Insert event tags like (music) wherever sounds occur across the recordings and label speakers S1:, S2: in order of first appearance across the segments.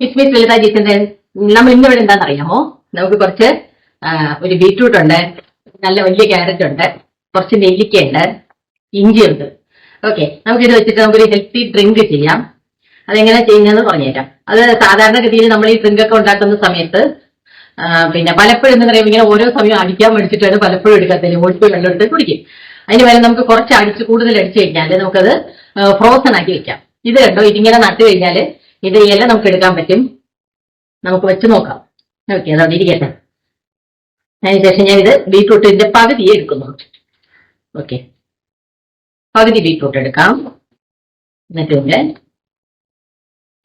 S1: Miss miss ലളിത ജീസിന്റെ നമ്മൾ ഇന്ന് ഇവിടെ എന്താണെന്ന് അറിയാമോ? നമുക്ക് കുറച്ച് ഒരു ബീറ്റ്റൂട്ട് ഉണ്ട് നല്ല വലിയ ക്യാരറ്റ് ഉണ്ട് കുറച്ച് നെല്ലിക്ക ഉണ്ട് ഇഞ്ചി ഉണ്ട്. ഓക്കെ നമുക്കിത് വെച്ചിട്ട് നമുക്കൊരു ഹെൽത്തി ഡ്രിങ്ക് ചെയ്യാം. അതെങ്ങനെ ചെയ്യുന്നതെന്ന് പറഞ്ഞുതരാം. അത് സാധാരണഗതിയിൽ നമ്മൾ ഈ ഡ്രിങ്ക് ഒക്കെ ഉണ്ടാക്കുന്ന സമയത്ത് പിന്നെ പലപ്പോഴും എന്ന് പറയുമ്പോൾ ഇങ്ങനെ ഓരോ സമയം അടിക്കാൻ മേടിച്ചിട്ടാണ് പലപ്പോഴും എടുക്കത്തില്ല ഓടിപ്പോയി വെള്ളം എടുത്ത് കുടിക്കും. അതിന് പകരം നമുക്ക് കുറച്ച് അടിച്ച് കൂടുതൽ അടിച്ചു കഴിഞ്ഞാൽ നമുക്കത് ഫ്രോസൺ ആക്കി വെക്കാം. ഇത് കണ്ടോ ഇതിങ്ങനെ നട്ടു കഴിഞ്ഞാൽ ഇത് നമുക്ക് എടുക്കാൻ പറ്റും? നമുക്ക് വെച്ച് നോക്കാം. ഓക്കെ അതവിടെ ഇരിക്കട്ടെ. അതിനുശേഷം ഇത് ബീട്രൂട്ടിന്റെ പകുതി എടുക്കുന്നു. ഓക്കെ. പകുതി ബീട്രൂട്ട് എടുക്കാം. എന്നിട്ട് ഇതിന്റെ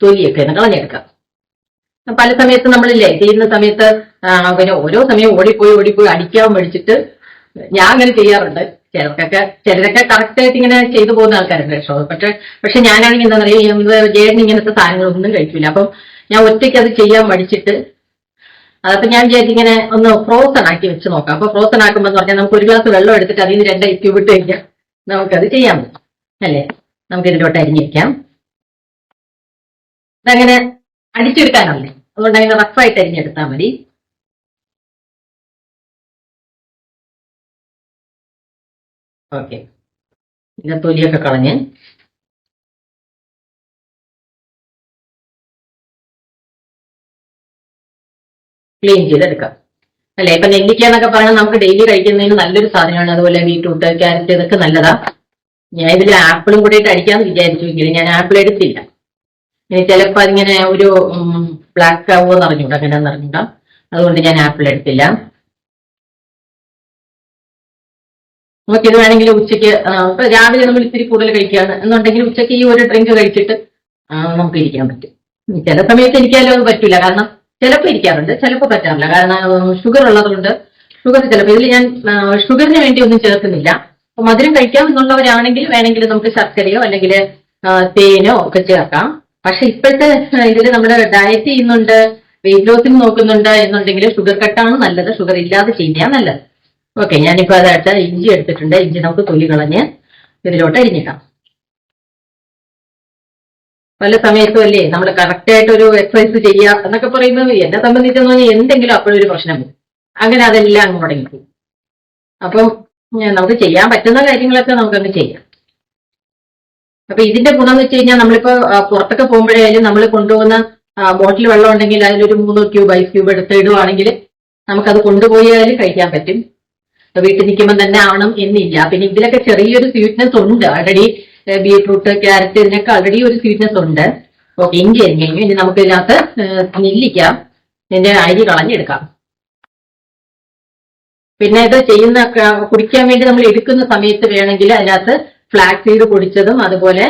S1: തൊലിയൊക്കെ കളഞ്ഞെടുക്കാം. പല സമയത്ത് നമ്മളില്ലേ ചെയ്യുന്ന സമയത്ത് പിന്നെ ഓരോ സമയം ഓടിപ്പോയി ഓടിപ്പോയി അടിക്കാൻ മേടിച്ചിട്ട് ഞാൻ അങ്ങനെ ചെയ്യാറുണ്ട്. ചിലർക്കൊക്കെ ചിലരൊക്കെ കറക്റ്റ് ആയിട്ട് ഇങ്ങനെ ചെയ്തു പോകുന്ന ആൾക്കാരുണ്ട് കേട്ടോ. പക്ഷെ പക്ഷെ ഞാനാണെങ്കിൽ എന്താ പറയുക ജേഡിന് ഇങ്ങനത്തെ സാധനങ്ങളൊന്നും കഴിക്കില്ല അപ്പം ഞാൻ ഒറ്റയ്ക്ക് അത് ചെയ്യാൻ മടിച്ചിട്ട് അതപ്പോ ഞാൻ വിചാരിച്ചു ഇങ്ങനെ ഒന്ന് ഫ്രോസൺ ആക്കി വെച്ച് നോക്കാം. അപ്പൊ ഫ്രോസൺ ആക്കുമ്പോൾ എന്ന് പറഞ്ഞാൽ നമുക്ക് ഒരു ഗ്ലാസ് വെള്ളം എടുത്തിട്ട് അതിൽ നിന്ന് രണ്ട് ഐക്യൂ വിട്ട് കഴിഞ്ഞാൽ നമുക്കത് ചെയ്യാം അല്ലേ? നമുക്ക് ഇതിലോട്ട് അരിഞ്ഞിരിക്കാം അങ്ങനെ അടിച്ചെടുക്കാനല്ലേ? അതുകൊണ്ട് അങ്ങനെ റഫായിട്ട് അരിഞ്ഞെടുത്താൽ മതി. ഓക്കെ ഇതിന്റെ തൊലിയൊക്കെ കളഞ്ഞ്. ക്ലീൻ ചെയ്തെടുക്കാം. അല്ലെ? ഇപ്പൊ നെല്ലിക്ക എന്നൊക്കെ പറഞ്ഞാൽ നമുക്ക് ഡെയിലി കഴിക്കുന്നതിന് നല്ലൊരു സാധനമാണ്. അതുപോലെ ബീട്രൂട്ട് ക്യാരറ്റ് ഇതൊക്കെ നല്ലതാ. ഞാൻ ഇതിൽ ആപ്പിളും കൂടെ ഇട്ട് അടിക്കാന്ന് വിചാരിച്ചുവെങ്കിലും ഞാൻ ആപ്പിൾ എടുത്തില്ല. ഇനി ചിലപ്പോ അതിങ്ങനെ ഒരു ബ്ലാക്ക് ആവുമോ എന്നറിഞ്ഞൂടാ. അങ്ങനെ അറിഞ്ഞൂടാ. അതുകൊണ്ട് ഞാൻ ആപ്പിൾ എടുത്തില്ല. നമുക്ക് ഇത് വേണമെങ്കിൽ ഉച്ചയ്ക്ക് ഇപ്പൊ രാവിലെ നമ്മൾ ഇത്തിരി കൂടുതൽ കഴിക്കുകയാണ്. എന്നുണ്ടെങ്കിൽ ഉച്ചയ്ക്ക് ഈ ഒരു ഡ്രിങ്ക് കഴിച്ചിട്ട് നമുക്ക് ഇരിക്കാൻ പറ്റും. ചില സമയത്ത് എനിക്കാലും പറ്റില്ല പറ്റൂല. കാരണം ചിലപ്പോൾ ഇരിക്കാറുണ്ട് ചിലപ്പോൾ പറ്റാറില്ല. കാരണം ഷുഗർ ഉള്ളതുകൊണ്ട് ഷുഗർ ചിലപ്പോൾ ഇതിൽ ഞാൻ ഷുഗറിന് വേണ്ടി ഒന്നും ചേർക്കുന്നില്ല. അപ്പൊ മധുരം കഴിക്കാം എന്നുള്ളവരാണെങ്കിൽ വേണമെങ്കിൽ നമുക്ക് ശർക്കരയോ അല്ലെങ്കിൽ തേനോ ഒക്കെ ചേർക്കാം. പക്ഷെ ഇപ്പോഴത്തെ ഇതിൽ നമ്മുടെ ഡയറ്റ് ചെയ്യുന്നുണ്ട് വെയിറ്റ് ലോസിന് നോക്കുന്നുണ്ട് എന്നുണ്ടെങ്കിൽ ഷുഗർ കട്ടാണ് നല്ലത്. ഷുഗർ ഇല്ലാതെ ചെയ്യാൻ നല്ലത്. ഓക്കെ ഞാനിപ്പോ അതായിട്ട് ഇഞ്ചി എടുത്തിട്ടുണ്ട്. ഇഞ്ചി നമുക്ക് തൊലി കളഞ്ഞ് ഇതിലോട്ട് അരിഞ്ഞിടാം. പല സമയത്തും അല്ലേ നമ്മൾ കറക്റ്റ് ആയിട്ട് ഒരു എക്സസൈസ് ചെയ്യുക എന്നൊക്കെ പറയുമ്പോൾ എന്നെ സംബന്ധിച്ചെന്ന് പറഞ്ഞാൽ എന്തെങ്കിലും ഒരു പ്രശ്നം വരും. അങ്ങനെ അതെല്ലാം അങ്ങ് മുടങ്ങിപ്പോയി അപ്പം നമുക്ക് ചെയ്യാൻ പറ്റുന്ന കാര്യങ്ങളൊക്കെ നമുക്കങ്ങ് ചെയ്യാം. അപ്പൊ ഇതിന്റെ ഗുണം എന്ന് വെച്ച് കഴിഞ്ഞാൽ നമ്മളിപ്പോ പുറത്തൊക്കെ പോകുമ്പോഴായാലും നമ്മൾ കൊണ്ടുപോകുന്ന ബോട്ടിൽ വെള്ളം ഉണ്ടെങ്കിൽ അതിലൊരു മൂന്ന് ക്യൂബ് ഐസ് ക്യൂബ് എടുത്ത് ഇടുവാണെങ്കിൽ നമുക്കത് കൊണ്ടുപോയാലും കഴിക്കാൻ പറ്റും. വീട്ടിൽ നിൽക്കുമ്പോൾ തന്നെ ആവണം എന്നില്ല. പിന്നെ ഇതിലൊക്കെ ചെറിയൊരു സ്വീറ്റ്നെസ് ഉണ്ട്. ഓൾറെഡി ബീട്രൂട്ട് ക്യാരറ്റ് ഇതിനൊക്കെ ഓൾറെഡി ഒരു സ്വീറ്റ്നെസ് ഉണ്ട്. ഓക്കെ ഇഞ്ചി അരിഞ്ഞു ഇനി നമുക്ക് ഇതിനകത്ത് നെല്ലിക്കാം എന്റെ അരി കളഞ്ഞെടുക്കാം. പിന്നെ ഇത് ചെയ്യുന്ന കുടിക്കാൻ വേണ്ടി നമ്മൾ എടുക്കുന്ന സമയത്ത് വേണമെങ്കിൽ അതിനകത്ത് ഫ്ലാക്സ് സീഡ് പൊടിച്ചതും അതുപോലെ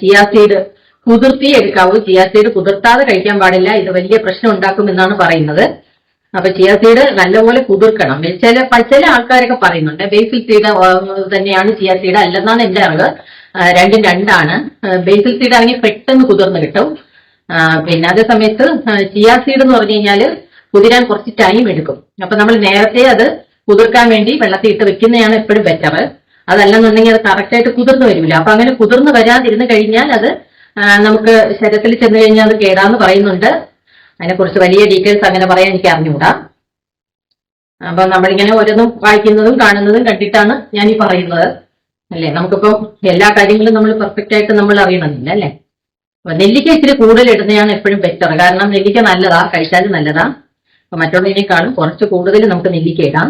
S1: ചിയാ സീഡ് കുതിർത്തി എടുക്കാവൂ. ചിയാ സീഡ് കുതിർത്താതെ കഴിക്കാൻ പാടില്ല. ഇത് വലിയ പ്രശ്നം ഉണ്ടാക്കും എന്നാണ് പറയുന്നത്. അപ്പൊ ചിയ സീഡ് നല്ലപോലെ കുതിർക്കണം. ചില ചില ആൾക്കാരൊക്കെ പറയുന്നുണ്ട് ബേസിൽ സീഡ് തന്നെയാണ് ചിയ സീഡ് അല്ലെന്നാണ് എന്റെ അറിവ്. രണ്ടും രണ്ടാണ്. ബേസിൽ സീഡ് ആണെങ്കിൽ പെട്ടെന്ന് കുതിർന്ന് കിട്ടും. പിന്നെ അതേ സമയത്ത് ചിയ സീഡ് എന്ന് പറഞ്ഞു കഴിഞ്ഞാൽ കുതിരാൻ കുറച്ച് ടൈം എടുക്കും. അപ്പൊ നമ്മൾ നേരത്തെ അത് കുതിർക്കാൻ വേണ്ടി വെള്ളത്തിൽ ഇട്ട് വെക്കുന്നതാണ് എപ്പോഴും ബെറ്റർ അതല്ലെന്നുണ്ടെങ്കിൽ അത് കറക്റ്റ് ആയിട്ട് കുതിർന്ന് വരില്ല. അപ്പൊ അങ്ങനെ കുതിർന്ന് വരാതിരുന്ന് കഴിഞ്ഞാൽ അത് നമുക്ക് ശരത്തിൽ ചെന്ന് കഴിഞ്ഞാൽ അത് കേടാന്ന് പറയുന്നുണ്ട്. അതിനെക്കുറിച്ച് വലിയ ഡീറ്റെയിൽസ് അങ്ങനെ പറയാൻ എനിക്ക് അറിഞ്ഞുകൂടാ അപ്പൊ നമ്മളിങ്ങനെ ഓരോന്നും വായിക്കുന്നതും കാണുന്നതും കണ്ടിട്ടാണ് ഞാൻ ഈ പറയുന്നത്. അല്ലേ? നമുക്കിപ്പോ എല്ലാ കാര്യങ്ങളും നമ്മൾ പെർഫെക്റ്റ് ആയിട്ട് നമ്മൾ അറിയണമെന്നില്ല അല്ലേ? അപ്പൊ നെല്ലിക്ക ഇച്ചിരി കൂടുതൽ ഇടുന്നതാണ് എപ്പോഴും ബെറ്റർ കാരണം നെല്ലിക്ക നല്ലതാ കഴിച്ചാലും നല്ലതാ. അപ്പൊ മറ്റുള്ളതിനേക്കാളും കുറച്ച് കൂടുതൽ നമുക്ക് നെല്ലിക്ക ഇടാം.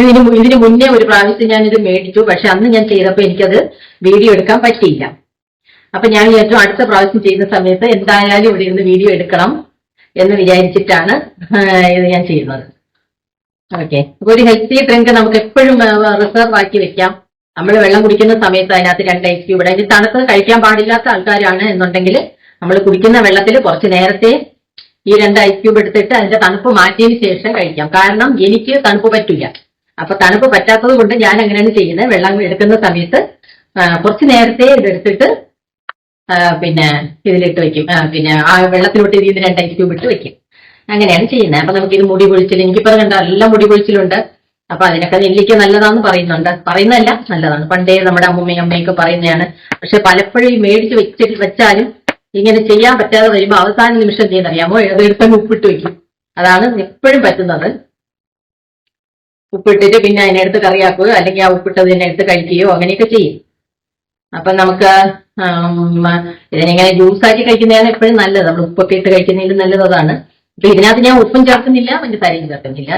S1: ഇതിന് ഇതിന് മുന്നേ ഒരു പ്രാവശ്യം ഞാനിത് മേടിച്ചു. പക്ഷെ അന്ന് ഞാൻ ചെയ്തപ്പോൾ എനിക്കത് വീഡിയോ എടുക്കാൻ പറ്റിയില്ല. അപ്പൊ ഞാൻ ഏറ്റവും അടുത്ത പ്രാവശ്യം ചെയ്യുന്ന സമയത്ത് എന്തായാലും ഇവിടെ ഇരുന്ന് വീഡിയോ എടുക്കണം. എന്ന് വിചാരിച്ചിട്ടാണ് ഇത് ഞാൻ ചെയ്യുന്നത്. ഓക്കെ. അപ്പൊ ഒരു ഹെൽത്തി ഡ്രിങ്ക് നമുക്ക് എപ്പോഴും റിസർവ് ആക്കി വെക്കാം. നമ്മൾ വെള്ളം കുടിക്കുന്ന സമയത്ത് അതിനകത്ത് രണ്ട് ഐസ് ക്യൂബ്. ഇടാം ഇനി തണുത്തത് കഴിക്കാൻ പാടില്ലാത്ത ആൾക്കാരാണ് എന്നുണ്ടെങ്കിൽ നമ്മൾ കുടിക്കുന്ന വെള്ളത്തിൽ കുറച്ച് നേരത്തെ ഈ രണ്ട് ഐസ് ക്യൂബ് എടുത്തിട്ട് അതിന്റെ തണുപ്പ് മാറ്റിയതിന് ശേഷം കഴിക്കാം. കാരണം എനിക്ക് തണുപ്പ് പറ്റില്ല അപ്പൊ തണുപ്പ് പറ്റാത്തത് കൊണ്ട് ഞാൻ അങ്ങനെയാണ് ചെയ്യുന്നത്. വെള്ളം എടുക്കുന്ന സമയത്ത് കുറച്ച് നേരത്തെ ഇതെടുത്തിട്ട് പിന്നെ ഇതിലിട്ട് വെക്കും. പിന്നെ ആ വെള്ളത്തിലോട്ട് ഇതിൽ നിന്ന് രണ്ട് ക്യൂബ് ഇട്ട് വെക്കും. അങ്ങനെയാണ് ചെയ്യുന്നത്. അപ്പൊ നമുക്ക് ഇത് മുടി പൊഴിച്ചിൽ എനിക്കിപ്പോ കണ്ട നല്ല മുടി പൊഴിച്ചിലുണ്ട് അപ്പൊ അതിനൊക്കെ നെല്ലിക്ക നല്ലതാന്ന് പറയുന്നുണ്ട്. പറയുന്നതല്ല നല്ലതാണ്. പണ്ടേ നമ്മുടെ അമ്മൂമ്മയും അമ്മയൊക്കെ പറയുന്നതാണ്. പക്ഷെ പലപ്പോഴും മേടിച്ച് വെച്ചിട്ട് വെച്ചാലും ഇങ്ങനെ ചെയ്യാൻ പറ്റാതെ വരുമ്പോൾ അവസാന നിമിഷം ചെയ്യുന്നറിയാമോ? അതെടുത്തങ്ങ് ഉപ്പിട്ട് വെക്കും. അതാണ് എപ്പോഴും പറ്റുന്നത്. ഉപ്പിട്ടിട്ട് പിന്നെ അതിനെടുത്ത് കറിയാക്കുകയോ അല്ലെങ്കിൽ ആ ഉപ്പിട്ടത് തന്നെ എടുത്ത് കഴിക്കുകയോ അങ്ങനെയൊക്കെ ചെയ്യും. അപ്പൊ നമുക്ക് ആം, ജ്യൂസ് ആക്കി കഴിക്കുന്നതാണ് എപ്പോഴും നല്ലത്. നമ്മൾ ഉപ്പൊക്കെ ഇട്ട് കഴിക്കുന്നതിലും നല്ലത് അതാണ്. അപ്പൊ ഇതിനകത്ത് ഞാൻ ഉപ്പും ചേർക്കുന്നില്ല പഞ്ചസാരയും ചേർക്കുന്നില്ല.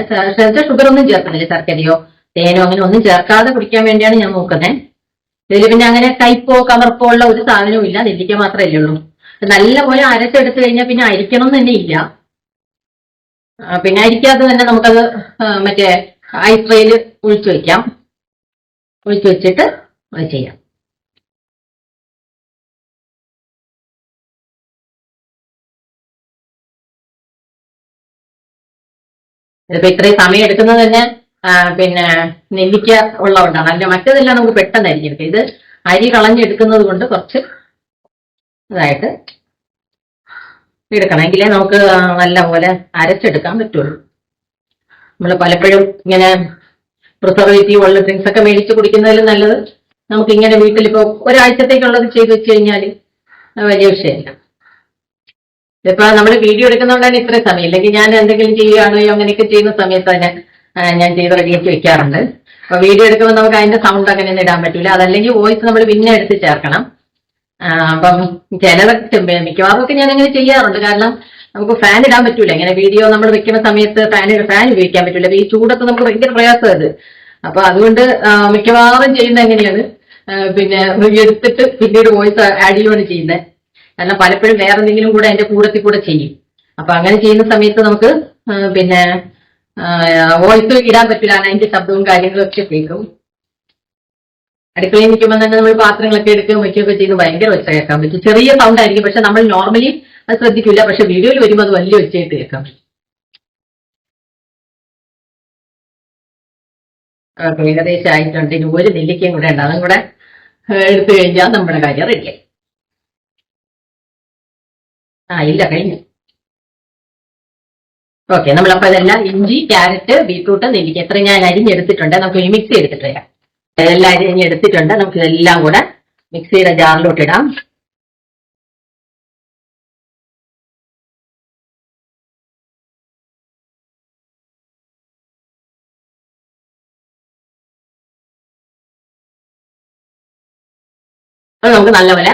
S1: ഷുഗർ ഒന്നും ചേർക്കുന്നില്ല ശർക്കരയോ തേനോ അങ്ങനെ ഒന്നും ചേർക്കാതെ കുടിക്കാൻ വേണ്ടിയാണ് ഞാൻ നോക്കുന്നത് ഇതിൽ പിന്നെ അങ്ങനെ കയ്പോ കമർപ്പോ ഉള്ള ഒരു സാധനവും ഇല്ല. നെല്ലിക്ക മാത്രമല്ലേ ഉള്ളൂ. നല്ലപോലെ അരച്ചെടുത്തു കഴിഞ്ഞാൽ പിന്നെ അരിക്കണം എന്ന് തന്നെ ഇല്ല. പിന്നെ അരിക്കാതെ തന്നെ നമുക്കത് മറ്റേ ഐസ് ട്രേയിൽ ഒഴിച്ചു വെക്കാം. ഒഴിച്ചു വെച്ചിട്ട് അത് ചെയ്യാം. ഇതിപ്പോ ഇത്രയും സമയം എടുക്കുന്നത് തന്നെ പിന്നെ നെല്ലിക്ക ഉള്ളതുകൊണ്ടാണ്. അല്ല മറ്റേതെല്ലാം നമുക്ക് പെട്ടെന്ന് എടുക്കുക ഇത് അരി കളഞ്ഞെടുക്കുന്നത് കൊണ്ട് കുറച്ച് ഇതായിട്ട് എടുക്കണം. എങ്കിലേ നമുക്ക് നല്ല പോലെ അരച്ചെടുക്കാൻ പറ്റുള്ളൂ. നമ്മൾ പലപ്പോഴും ഇങ്ങനെ പ്രിസർവേറ്റീവ് ഉള്ള ഡ്രിങ്ക്സ് ഒക്കെ മേടിച്ച് കുടിക്കുന്നതിലും നല്ലത്. നമുക്ക് ഇങ്ങനെ വീട്ടിലിപ്പോ ഒരാഴ്ചത്തേക്കുള്ളത് ചെയ്ത് വെച്ച് കഴിഞ്ഞാൽ വലിയ വിഷയമില്ല. ഇപ്പൊ നമ്മൾ വീഡിയോ എടുക്കുന്നതുകൊണ്ടാണ് ഇത്രയും സമയം. ഇല്ലെങ്കിൽ ഞാൻ എന്തെങ്കിലും ചെയ്യുകയാണോ അങ്ങനെയൊക്കെ ചെയ്യുന്ന സമയത്ത് തന്നെ ഞാൻ ചെയ്ത് റെഡിയാക്കി വെക്കാറുണ്ട്. അപ്പൊ വീഡിയോ എടുക്കുമ്പോൾ നമുക്ക് അതിന്റെ സൗണ്ട് അങ്ങനെ ഒന്നും ഇടാൻ പറ്റില്ല അതല്ലെങ്കിൽ വോയിസ് നമ്മൾ പിന്നെ എടുത്ത് ചേർക്കണം. അപ്പം ചിലതൊക്കെ മിക്കവാറും ഒക്കെ ഞാൻ അങ്ങനെ ചെയ്യാറുണ്ട്. കാരണം നമുക്ക് ഫാൻ ഇടാൻ പറ്റൂല. ഇങ്ങനെ വീഡിയോ നമ്മൾ വെക്കുന്ന സമയത്ത് ഫാൻ ഫാൻ ഉപയോഗിക്കാൻ പറ്റൂല. ഈ ചൂടൊക്കെ നമുക്ക് ഭയങ്കര പ്രയാസം അത്. അപ്പൊ അതുകൊണ്ട് മിക്കവാറും ചെയ്യുന്ന എങ്ങനെയാണ്? പിന്നെ എടുത്തിട്ട് പിന്നീട് വോയിസ് ആഡ് ചെയ്യുകയാണ് ചെയ്യുന്നത്. കാരണം പലപ്പോഴും വേറെ എന്തെങ്കിലും കൂടെ അതിന്റെ കൂടത്തിൽ കൂടെ ചെയ്യും. അപ്പൊ അങ്ങനെ ചെയ്യുന്ന സമയത്ത് നമുക്ക് പിന്നെ വോയിസ് ഇടാൻ പറ്റില്ല അതിന്റെ ശബ്ദവും കാര്യങ്ങളും ഒക്കെ കേൾക്കും. അടുക്കളയിൽ നിൽക്കുമ്പോൾ തന്നെ നമ്മൾ പാത്രങ്ങളൊക്കെ എടുക്കുകയും വയ്ക്കുകയൊക്കെ ചെയ്ത് ഭയങ്കര ഒച്ച കേൾക്കാൻ പറ്റും. ചെറിയ സൗണ്ട് ആയിരിക്കും. പക്ഷെ നമ്മൾ നോർമലി അത് ശ്രദ്ധിക്കില്ല പക്ഷെ വീഡിയോയിൽ വരുമ്പോൾ അത് വലിയ ഒച്ചയായിട്ട് കേൾക്കാം ഏകദേശം ആയിട്ടുണ്ട്. ഇനി ഒരു നെല്ലിക്കയും കൂടെ ഉണ്ട്. അതും കൂടെ എടുത്തു കഴിഞ്ഞാൽ നമ്മുടെ കാര്യം റെഡിയായി ആ ഇല്ല കഴിഞ്ഞു. ഓക്കെ നമ്മളപ്പോ ഇതെല്ലാം ഇഞ്ചി ക്യാരറ്റ് ബീട്രൂട്ട് നെല്ലിക്ക എത്ര ഞാൻ അരിഞ്ഞെടുത്തിട്ടുണ്ട്. നമുക്ക് ഇനി മിക്സ് ചെയ്തിട്ട് വരാം ഇതെല്ലാം അരിഞ്ഞെടുത്തിട്ടുണ്ട് നമുക്ക് ഇതെല്ലാം കൂടെ മിക്സിയുടെ ജാറിലോട്ട് ഇടാം. അത് നമുക്ക് നല്ലപോലെ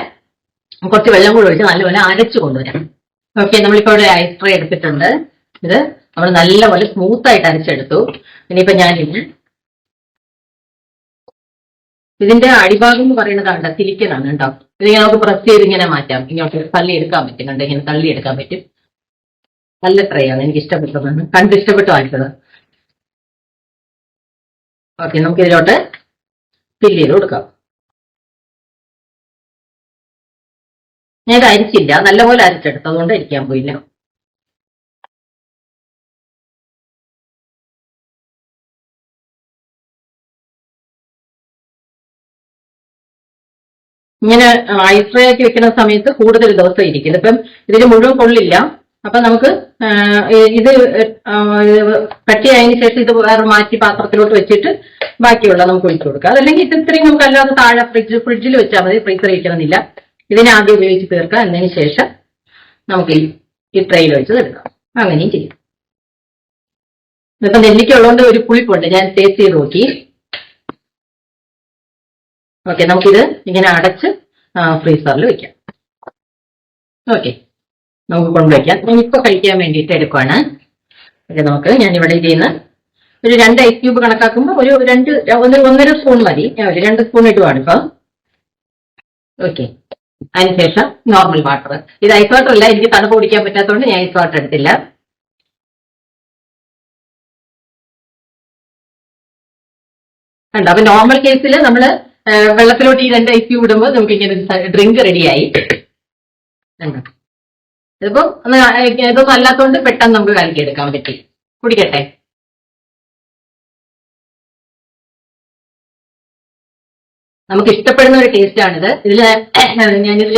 S1: കുറച്ച് വെള്ളം കൂടി ഒഴിച്ച് നല്ലപോലെ അരച്ചു കൊണ്ടുവരാം. ഓക്കെ നമ്മളിപ്പോ ഒരു ഐസ് ട്രേ എടുത്തിട്ടുണ്ട്. ഇത് നമ്മൾ നല്ലപോലെ സ്മൂത്ത് ആയിട്ട് അരച്ചെടുത്തു. ഇനിയിപ്പോ ഞാനിന്ന് ഇതിന്റെ അടിഭാഗം എന്ന് പറയുന്നത് കണ്ട? തിരിക്കലാണ് കേട്ടോ ഇതിങ്ങനെ നമുക്ക് പ്രസ് ചെയ്ത് ഇങ്ങനെ മാറ്റാം. ഇങ്ങോട്ട് തള്ളി എടുക്കാൻ പറ്റും. കണ്ടോ? ഇങ്ങനെ തള്ളി എടുക്കാൻ പറ്റും. നല്ല ട്രേ ആണ്. എനിക്ക് ഇഷ്ടപ്പെട്ടതാണ്. കണ്ട് ഇഷ്ടപ്പെട്ടു വാങ്ങിച്ചത് ഓക്കെ നമുക്ക് ഇതിലോട്ട് ഫില്ല് ചെയ്ത് കൊടുക്കാം. ഞാൻ അരിച്ചില്ല. നല്ലപോലെ അരിച്ചെടുത്തു. അതുകൊണ്ട് അരിക്കാൻ പോയില്ല. ഇങ്ങനെ ഐസ് ഫ്രൈ ആക്കി വെക്കുന്ന സമയത്ത് കൂടുതൽ ദിവസം ഇരിക്കും ഇപ്പം ഇതിന് മുഴുവൻ കൊള്ളില്ല. അപ്പൊ നമുക്ക് ഇത് കട്ടിയായതിനു ശേഷം ഇത് വേറെ മാറ്റി പാത്രത്തിലോട്ട് വെച്ചിട്ട് ബാക്കിയുള്ള നമുക്ക് ഒഴിച്ചു കൊടുക്കാം. അതല്ലെങ്കിൽ ഇത് ഇത്രയും നമുക്ക് അല്ലാതെ താഴെ ഫ്രിഡ്ജ് ഫ്രിഡ്ജിൽ വെച്ചാൽ മതി. ഫ്രീസർ വയ്ക്കണമെന്നില്ല ഇതിനെ ആദ്യം ഉപയോഗിച്ച് തീർക്കാം. എന്നതിന് ശേഷം നമുക്ക് ഈ ട്രെയിൽ വെച്ച് തീർക്കാം അങ്ങനെയും ചെയ്യാം. ഇപ്പം നെല്ലിക്ക ഉള്ളതുകൊണ്ട് ഒരു പുളിപ്പുണ്ട്. ഞാൻ ടേസ്റ്റ് ചെയ്ത് നോക്കി. ഓക്കെ നമുക്കിത് ഇങ്ങനെ അടച്ച് ഫ്രീസറിൽ വെക്കാം. ഓക്കെ നമുക്ക് കൊണ്ടുവയ്ക്കാം. ഞാൻ ഇപ്പൊ കഴിക്കാൻ വേണ്ടിയിട്ട് എടുക്കുവാണ്. ഓക്കെ നമുക്ക് ഞാൻ ഇവിടെ ചെയ്യുന്ന ഒരു രണ്ട് ഐസ് ക്യൂബ് കണക്കാക്കുമ്പോൾ ഒരു രണ്ട് ഒന്ന് ഒന്നര സ്പൂൺ മതി. ഞാൻ ഒരു രണ്ട് സ്പൂൺ ഇടുവാണ് ഇപ്പൊ. ഓക്കെ അതിനുശേഷം നോർമൽ വാട്ടർ ഇത് ഐസ് വാട്ടർ അല്ല എനിക്ക് തണുപ്പ് കുടിക്കാൻ പറ്റാത്തതുകൊണ്ട് ഞാൻ ഐസ് വാട്ടർ എടുത്തില്ല. കണ്ടോ? അപ്പൊ നോർമൽ കേസിൽ നമ്മൾ വെള്ളത്തിലോട്ട് ഈ രണ്ട് ഐസ് ക്യൂബ് ഇടുമ്പോൾ നമുക്ക് ഇങ്ങനെ ഡ്രിങ്ക് റെഡിയായി കണ്ടോ? ഇതിപ്പോ ഇതൊന്നും അല്ലാത്തതുകൊണ്ട് പെട്ടെന്ന് നമുക്ക് കലക്കിയെടുക്കാൻ പറ്റി. കുടിക്കട്ടെ? നമുക്ക് ഇഷ്ടപ്പെടുന്ന ഒരു ടേസ്റ്റ് ആണിത്. ഇതിൽ (clears throat) ഞാനിതിൽ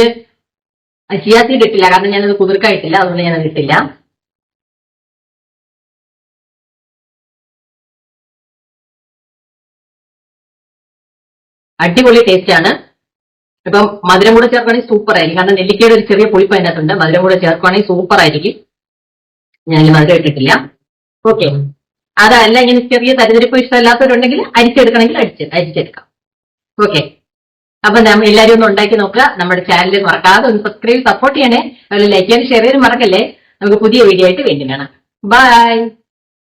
S1: ചിയാ കിട്ടില്ല. കാരണം ഞാനത് കുതിർക്കായിട്ടില്ല. അതുകൊണ്ട് ഞാനത് ഇട്ടില്ല. അടിപൊളി ടേസ്റ്റ് ആണ്. ഇപ്പം മധുരം കൂടെ ചേർക്കുകയാണെങ്കിൽ സൂപ്പർ ആയിരിക്കും. കാരണം നെല്ലിക്കയുടെ ഒരു ചെറിയ പുളിപ്പ് അതിനകത്തുണ്ട്. മധുരം കൂടെ ചേർക്കുകയാണെങ്കിൽ സൂപ്പർ ആയിരിക്കും. ഞാൻ മധുരം ഇട്ടിട്ടില്ല. ഓക്കെ അതല്ല ഇങ്ങനെ ചെറിയ തരിതരിപ്പ് ഇഷ്ടമല്ലാത്തവരുണ്ടെങ്കിൽ അരിച്ചെടുക്കണമെങ്കിൽ അരിച്ച് അരിച്ചെടുക്കാം. ഓക്കെ അപ്പൊ എല്ലാവരും ഒന്ന് ഉണ്ടാക്കി നോക്കുക. നമ്മുടെ ചാനൽ മറക്കാതെ ഒന്ന് സബ്സ്ക്രൈബ് സപ്പോർട്ട് ചെയ്യണേ. അതുപോലെ ലൈക്ക് ചെയ്യാൻ ഷെയർ ചെയ്യാനും മറക്കല്ലേ? നമുക്ക് പുതിയ വീഡിയോ ആയിട്ട് വീണ്ടും കാണാം. ബൈ